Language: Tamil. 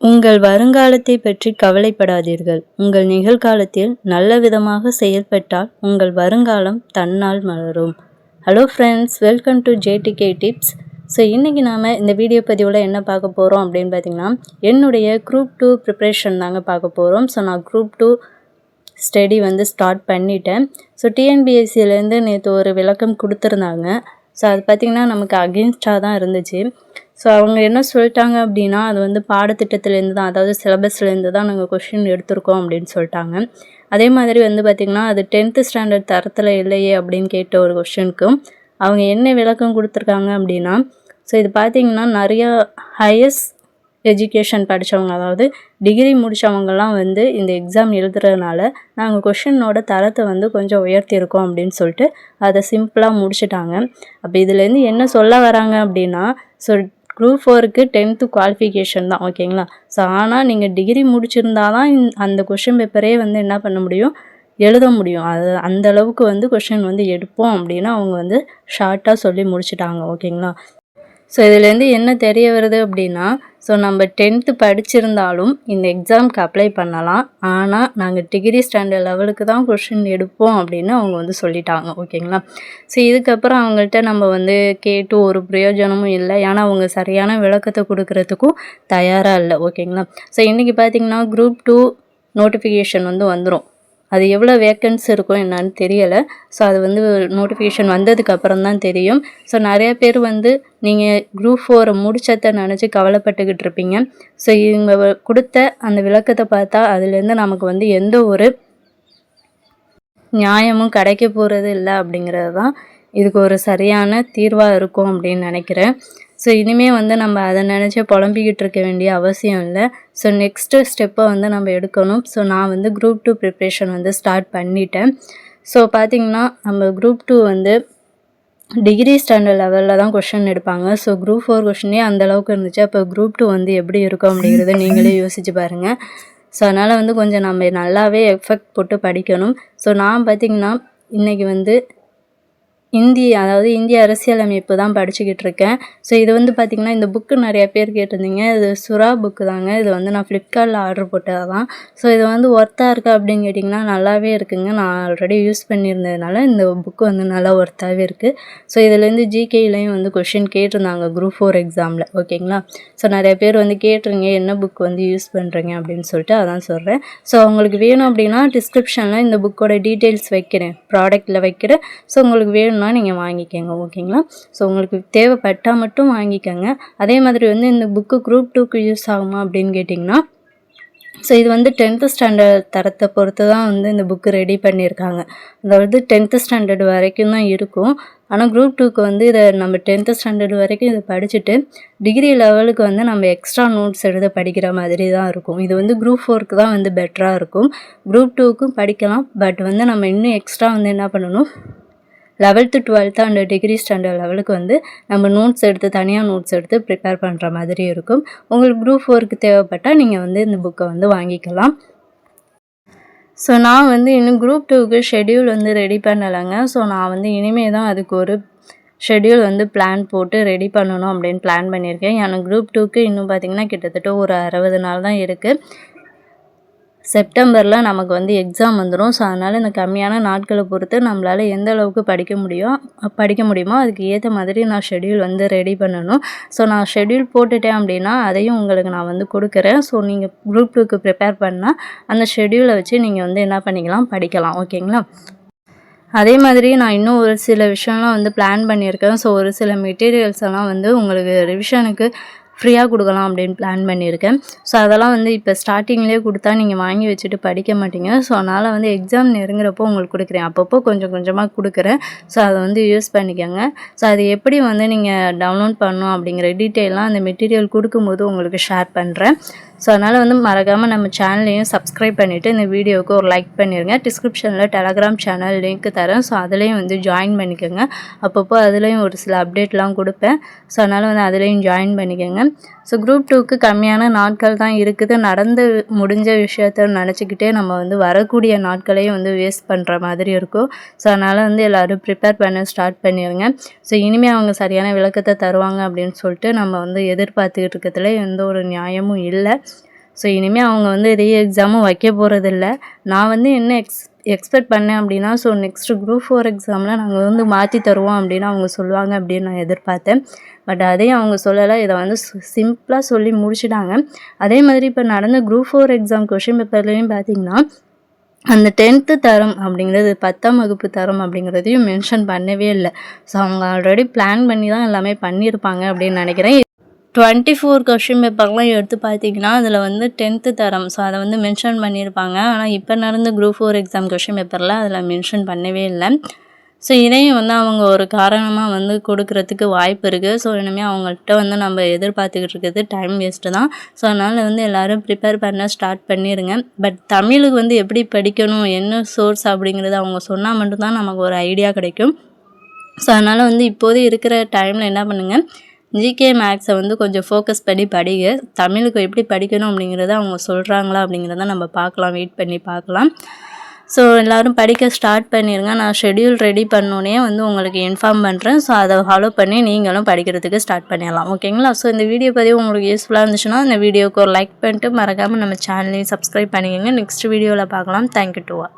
உங்கள் வருங்காலத்தை பற்றி கவலைப்படாதீர்கள். உங்கள் நிகழ்காலத்தில் நல்ல விதமாக செயல்பட்டால் உங்கள் வருங்காலம் தன்னால் மலரும். Hello friends welcome to JDK tips so இன்றைக்கி நாம் இந்த வீடியோ பதிவில் என்ன பார்க்க போகிறோம் அப்படின்னு பார்த்திங்கன்னா என்னுடைய குரூப் டூ ப்ரிப்ரேஷன் தாங்க பார்க்க போகிறோம் ஸோ நான் குரூப் டூ ஸ்டடி வந்து ஸ்டார்ட் பண்ணிட்டேன். ஸோ டிஎன்பிஎஸ்சிலேருந்து நேற்று ஒரு விளக்கம் கொடுத்துருந்தாங்க. ஸோ அது பார்த்திங்கன்னா நமக்கு அகெயின்ஸ்டாக தான் இருந்துச்சு. ஸோ அவங்க என்ன சொல்லிட்டாங்க அப்படின்னா அது வந்து பாடத்திட்டத்துலேருந்து தான் அதாவது சிலபஸ்லேருந்து தான் நாங்கள் கொஷின் எடுத்திருக்கோம் அப்படின்னு சொல்லிட்டாங்க. அதே மாதிரி வந்து பார்த்திங்கன்னா அது டென்த்து ஸ்டாண்டர்ட் தரத்தில் இல்லையே அப்படின்னு கேட்ட ஒரு கொஷனுக்கும் அவங்க என்ன விளக்கம் கொடுத்துருக்காங்க அப்படின்னா ஸோ இது பார்த்திங்கன்னா நிறையா ஹையஸ்ட் எஜுகேஷன் படித்தவங்க அதாவது டிகிரி முடித்தவங்கலாம் வந்து இந்த எக்ஸாம் எழுதுறதுனால நாங்கள் கொஷினோட தரத்தை வந்து கொஞ்சம் உயர்த்தியிருக்கோம் அப்படின்னு சொல்லிட்டு அதை சிம்பிளாக முடிச்சிட்டாங்க. அப்போ இதுலேருந்து என்ன சொல்ல வராங்க அப்படின்னா ஸோ குரூப் ஃபோருக்கு டென்த்து குவாலிஃபிகேஷன் தான் ஓகேங்களா ஸோ ஆனால் நீங்கள் டிகிரி முடிச்சிருந்தா தான் அந்த கொஷின் பேப்பரே வந்து என்ன பண்ண முடியும்? எழுத முடியும். அது அந்த அளவுக்கு வந்து கொஷின் வந்து எடுப்போம் அப்படின்னு அவங்க வந்து ஷார்ட்டாக சொல்லி முடிச்சிட்டாங்க ஓகேங்களா ஸோ இதுலேருந்து என்ன தெரிய வருது அப்படின்னா ஸோ நம்ம டென்த்து படிச்சிருந்தாலும் இந்த எக்ஸாம்க்கு அப்ளை பண்ணலாம். ஆனால் நாங்கள் டிகிரி ஸ்டாண்டர்ட் லெவலுக்கு தான் கொஷின் எடுப்போம் அப்படின்னு அவங்க வந்து சொல்லிட்டாங்க. ஓகேங்களா ஸோ இதுக்கப்புறம் அவங்கள்ட்ட நம்ம வந்து கேட்டு ஒரு பிரயோஜனமும் இல்லை. ஏன்னா அவங்க சரியான விளக்கத்தை கொடுக்குறதுக்கும் தயாராக இல்லை. ஓகேங்களா ஸோ இன்றைக்கி பார்த்திங்கன்னா குரூப் டூ நோட்டிஃபிகேஷன் வந்து வந்துடும் அது எவ்வளோ வேக்கன்ஸ் இருக்கும் என்னான்னு தெரியலை. ஸோ அது வந்து நோட்டிஃபிகேஷன் வந்ததுக்கு அப்புறம் தான் தெரியும். ஸோ நிறைய பேர் வந்து நீங்கள் குரூப் ஃபோரை முடிச்சதை நினச்சி கவலைப்பட்டுக்கிட்டு இருப்பீங்க. ஸோ இவங்க கொடுத்த அந்த விளக்கத்தை பார்த்தா அதுலேருந்து நமக்கு வந்து எந்த ஒரு நியாயமும் கிடைக்க போகிறது இல்லை அப்படிங்கிறது தான் இதுக்கு ஒரு சரியான தீர்வாக இருக்கும் அப்படின்னு நினைக்கிறேன். ஸோ இனிமேல் வந்து நம்ம அதை நினச்சி புலம்பிக்கிட்டு இருக்க வேண்டிய அவசியம் இல்லை. ஸோ நெக்ஸ்ட்டு ஸ்டெப்பை வந்து நம்ம எடுக்கணும். ஸோ நான் வந்து குரூப் டூ ப்ரிப்ரேஷன் வந்து ஸ்டார்ட் பண்ணிட்டேன். ஸோ பார்த்திங்கன்னா நம்ம குரூப் டூ வந்து டிகிரி ஸ்டாண்டர்ட் லெவலில் தான் கொஷின் எடுப்பாங்க. ஸோ குரூப் ஃபோர் கொஷினே அந்தளவுக்கு இருந்துச்சு. அப்போ குரூப் டூ வந்து எப்படி இருக்கும் அப்படிங்கிறத நீங்களே யோசிச்சு பாருங்கள் ஸோ அதனால் வந்து கொஞ்சம் நம்ம நல்லாவே எஃபெக்ட் போட்டு படிக்கணும். ஸோ நான் பார்த்திங்கன்னா இன்றைக்கி வந்து இந்தி அதாவது இந்திய அரசியலமைப்பு தான் படிச்சுக்கிட்டு இருக்கேன். ஸோ இது வந்து பார்த்திங்கன்னா இந்த புக்கு நிறைய பேர் கேட்டிருந்தீங்க. இது சுறா புக்கு தாங்க. இது வந்து நான் ஃப்ளிப்கார்ட்டில் ஆர்டர் போட்டது தான். ஸோ இது வந்து ஒர்த்தாக இருக்கா அப்படின்னு கேட்டிங்கன்னா நல்லாவே இருக்குங்க. நான் ஆல்ரெடி யூஸ் பண்ணியிருந்ததுனால இந்த புக்கு வந்து நல்லா ஒர்த்தாகவே இருக்குது ஸோ இதுலேருந்து ஜிகேலையும் வந்து கொஷின் கேட்டிருந்தாங்க குரூப் ஃபோர் எக்ஸாமில் ஓகேங்களா ஸோ நிறைய பேர் வந்து கேட்டுருங்க என்ன புக் வந்து யூஸ் பண்ணுறீங்க அப்படின்னு சொல்லிட்டு அதான் சொல்கிறேன் ஸோ உங்களுக்கு வேணும் அப்படின்னா டிஸ்கிரிப்ஷனில் இந்த புக்கோட டீட்டெயில்ஸ் வைக்கிறேன். ப்ராடக்ட்டில் வைக்கிறேன். ஸோ உங்களுக்கு வேணும் வேணும்னா நீங்கள் வாங்கிக்கோங்க ஓகேங்களா? ஸோ உங்களுக்கு தேவைப்பட்டால் மட்டும் வாங்கிக்கோங்க. அதே மாதிரி வந்து இந்த புக்கு குரூப் டூக்கு யூஸ் ஆகுமா அப்படின்னு கேட்டிங்கன்னா ஸோ இது வந்து டென்த்து ஸ்டாண்டர்ட் தரத்தை பொறுத்து தான் வந்து இந்த புக்கு ரெடி பண்ணியிருக்காங்க. அதாவது டென்த்து ஸ்டாண்டர்ட் வரைக்கும் தான் இருக்கும். ஆனால் குரூப் டூக்கு வந்து இதை நம்ம டென்த்து ஸ்டாண்டர்ட் வரைக்கும் இதை படிச்சுட்டு டிகிரி லெவலுக்கு வந்து நம்ம எக்ஸ்ட்ரா நோட்ஸ் எடுத்து படிக்கிற மாதிரி தான் இருக்கும். இது வந்து குரூப் ஃபோருக்கு தான் வந்து பெட்டராக இருக்கும். குரூப் டூக்கும் படிக்கலாம் பட் வந்து நம்ம இன்னும் எக்ஸ்ட்ரா வந்து என்ன பண்ணணும்? Eleventh twelfth and degree standard லெவலுக்கு வந்து நம்ம நோட்ஸ் எடுத்து தனியாக நோட்ஸ் எடுத்து ப்ரிப்பேர் பண்ணுற மாதிரி இருக்கும். உங்களுக்கு குரூப் ஃபோருக்கு தேவைப்பட்டால் நீங்கள் வந்து இந்த புக்கை வந்து வாங்கிக்கலாம். ஸோ நான் வந்து இன்னும் குரூப் டூக்கு ஷெடியூல் வந்து ரெடி பண்ணலைங்க. ஸோ நான் வந்து இனிமேல் தான் அதுக்கு ஒரு ஷெடியூல் வந்து பிளான் போட்டு ரெடி பண்ணணும் அப்படின்னு பிளான் பண்ணியிருக்கேன். எனக்கு குரூப் டூக்கு இன்னும் பார்த்திங்கன்னா கிட்டத்தட்ட ஒரு அறுபது நாள் தான் இருக்குது செப்டம்பரில் நமக்கு வந்து எக்ஸாம் வந்துடும் ஸோ அதனால் இந்த கம்மியான நாட்களை பொறுத்து நம்மளால் எந்த அளவுக்கு படிக்க முடியும் படிக்க முடியுமோ அதுக்கு ஏற்ற மாதிரி நான் ஷெடியூல் வந்து ரெடி பண்ணணும். ஸோ நான் ஷெடியூல் போட்டுட்டேன் அப்படின்னா அதையும் உங்களுக்கு நான் வந்து கொடுக்குறேன். ஸோ நீங்கள் குரூப் டூக்கு ப்ரிப்பேர் பண்ணால் அந்த ஷெடியூலை வச்சு நீங்கள் வந்து என்ன பண்ணிக்கலாம் படிக்கலாம். ஓகேங்களா அதே மாதிரி நான் இன்னும் ஒரு சில விஷயம்லாம் வந்து பிளான் பண்ணியிருக்கேன். ஸோ ஒரு சில மெட்டீரியல்ஸ் எல்லாம் வந்து உங்களுக்கு ரிவிஷனுக்கு ஃப்ரீயாக கொடுக்கலாம் அப்படின்னு பிளான் பண்ணியிருக்கேன். ஸோ அதெல்லாம் வந்து இப்போ ஸ்டார்டிங்லேயே கொடுத்தா நீங்கள் வாங்கி வச்சுட்டு படிக்க மாட்டீங்க. ஸோ அதனால் வந்து எக்ஸாம் நெருங்குறப்போ உங்களுக்கு கொடுக்குறேன். அப்பப்போ கொஞ்சம் கொஞ்சமாக கொடுக்குறேன். ஸோ அதை வந்து யூஸ் பண்ணிக்கோங்க. ஸோ அது எப்படி வந்து நீங்கள் டவுன்லோட் பண்ணணும் அப்படிங்கிற டீட்டெயிலாம் அந்த மெட்டீரியல் கொடுக்கும்போது உங்களுக்கு ஷேர் பண்ணுறேன் ஸோ அதனால் வந்து மறக்காமல் நம்ம சேனலையும் சப்ஸ்கிரைப் பண்ணிவிட்டு இந்த வீடியோவுக்கு ஒரு லைக் பண்ணிடுங்க டிஸ்கிரிப்ஷனில் டெலகிராம் சேனல் லிங்க் தரேன். ஸோ அதுலேயும் வந்து ஜாயின் பண்ணிக்கோங்க. அப்பப்போ அதுலேயும் ஒரு சில அப்டேட்லாம் கொடுப்பேன். ஸோ அதனால் வந்து அதுலேயும் ஜாயின் பண்ணிக்கோங்க. ஸோ குரூப் டூக்கு கம்மியான நாட்கள் தான் இருக்குது. நடந்து முடிஞ்ச விஷயத்த நினச்சிக்கிட்டே நம்ம வந்து வரக்கூடிய நாட்களையும் வந்து வேஸ்ட் பண்ணுற மாதிரி இருக்கும். ஸோ அதனால் வந்து எல்லோரும் ப்ரிப்பேர் பண்ண ஸ்டார்ட் பண்ணிடுங்க ஸோ இனிமேல் அவங்க சரியான விளக்கத்தை தருவாங்க அப்படின்னு சொல்லிட்டு நம்ம வந்து எதிர்பார்த்துக்கிட்டு இருக்கிறதுல எந்த ஒரு நியாயமும் இல்லை. ஸோ இனிமேல் அவங்க வந்து ரீ எக்ஸாமும் வைக்க போகிறதில்ல நான் வந்து என்ன எக்ஸ் எக்ஸ்பெக்ட் பண்ணேன் அப்படின்னா ஸோ நெக்ஸ்ட்டு குரூப் ஃபோர் எக்ஸாமில் நாங்கள் வந்து மாற்றி தருவோம் அப்படின்னு அவங்க சொல்லுவாங்க அப்படின்னு நான் எதிர்பார்த்தேன். பட் அதையும் அவங்க சொல்லலை. இதை வந்து சிம்பிளாக சொல்லி முடிச்சிட்டாங்க. அதே மாதிரி இப்போ நடந்த குரூப் ஃபோர் எக்ஸாம் கொஷின் பேப்பர்லேயும் பார்த்தீங்கன்னா அந்த டென்த்து தரம் அப்படிங்கிறது பத்தாம் வகுப்பு தரம் அப்படிங்கிறதையும் மென்ஷன் பண்ணவே இல்லை. ஸோ அவங்க ஆல்ரெடி பிளான் பண்ணி தான் எல்லாமே பண்ணியிருப்பாங்க அப்படின்னு நினைக்கிறேன். டுவெண்ட்டி ஃபோர் கொஷின் பேப்பர்லாம் எடுத்து பார்த்தீங்கன்னா அதில் வந்து டென்த்து தரம். ஸோ அதை வந்து மென்ஷன் பண்ணியிருப்பாங்க. ஆனால் இப்போ நடந்த குரூப் ஃபோர் எக்ஸாம் கொஷின் பேப்பரில் அதில் மென்ஷன் பண்ணவே இல்லை. ஸோ இதையும் வந்து அவங்க ஒரு காரணமாக வந்து கொடுக்கறதுக்கு வாய்ப்பு இருக்குது ஸோ இனிமேல் அவங்கள்ட்ட வந்து நம்ம எதிர்பார்த்துக்கிட்டு இருக்கிறது டைம் வேஸ்ட்டு தான். ஸோ அதனால் வந்து எல்லோரும் ப்ரிப்பேர் பண்ண ஸ்டார்ட் பண்ணிடுங்க பட் தமிழுக்கு வந்து எப்படி படிக்கணும் என்ன சோர்ஸ் அப்படிங்கிறது அவங்க சொன்னால் மட்டும்தான் நமக்கு ஒரு ஐடியா கிடைக்கும். ஸோ அதனால் வந்து இப்போது இருக்கிற டைமில் என்ன பண்ணுங்கள் ஜிகே மேக்ஸை வந்து கொஞ்சம் ஃபோக்கஸ் பண்ணி படிங்க. தமிழுக்கு எப்படி படிக்கணும் அப்படிங்கிறத அவங்க சொல்கிறாங்களா அப்படிங்கிறத நம்ம பார்க்கலாம். வெயிட் பண்ணி பார்க்கலாம். ஸோ எல்லோரும் படிக்க ஸ்டார்ட் பண்ணிடுங்க நான் ஷெடியூல் ரெடி பண்ணோடனே வந்து உங்களுக்கு இன்ஃபார்ம் பண்ணுறேன் ஸோ அதை ஃபாலோ பண்ணி நீங்களும் படிக்கிறதுக்கு ஸ்டார்ட் பண்ணிடலாம். ஓகேங்களா ஸோ இந்த வீடியோ பதிவு உங்களுக்கு யூஸ்ஃபுல்லாக இருந்துச்சுன்னா இந்த வீடியோக்கு ஒரு லைக் பண்ணிட்டு மறக்காமல் நம்ம சேனலையும் சப்ஸ்கிரைப் பண்ணிக்கோங்க. நெக்ஸ்ட் வீடியோவில் பார்க்கலாம். தேங்க்யூ டூவா